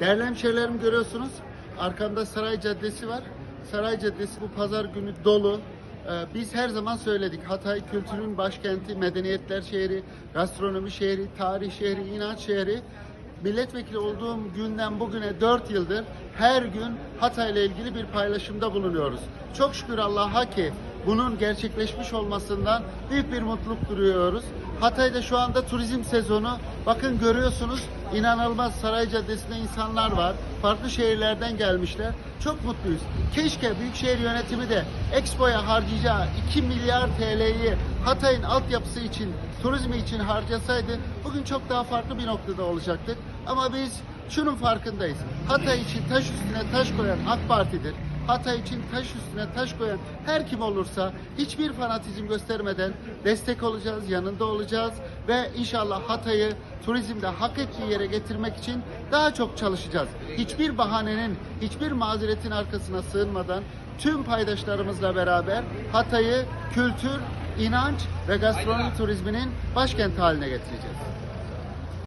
Değerli hemşehrilerim görüyorsunuz. Arkamda Saray Caddesi var. Saray Caddesi bu pazar günü dolu. Ee, Biz her zaman söyledik Hatay kültürün başkenti, medeniyetler şehri, gastronomi şehri, tarih şehri, inanç şehri. Milletvekili olduğum günden bugüne 4 yıldır her gün Hatay ile ilgili bir paylaşımda bulunuyoruz. Çok şükür Allah'a ki bunun gerçekleşmiş olmasından büyük bir mutluluk duyuyoruz. Hatay'da şu anda turizm sezonu. Bakın görüyorsunuz inanılmaz Saray Caddesi'nde insanlar var. Farklı şehirlerden gelmişler. Çok mutluyuz. Keşke Büyükşehir Yönetimi de Expo'ya harcayacağı 2 milyar TL'yi Hatay'ın altyapısı için, turizmi için harcasaydı bugün çok daha farklı bir noktada olacaktık. Ama biz şunun farkındayız. Hatay için taş üstüne taş koyan AK Parti'dir. Hatay için taş üstüne taş koyan her kim olursa hiçbir fanatizm göstermeden destek olacağız, yanında olacağız ve inşallah Hatay'ı turizmde hak ettiği yere getirmek için daha çok çalışacağız. Hiçbir bahanenin, hiçbir mazeretin arkasına sığınmadan tüm paydaşlarımızla beraber Hatay'ı kültür, inanç ve gastronomi turizminin başkenti haline getireceğiz.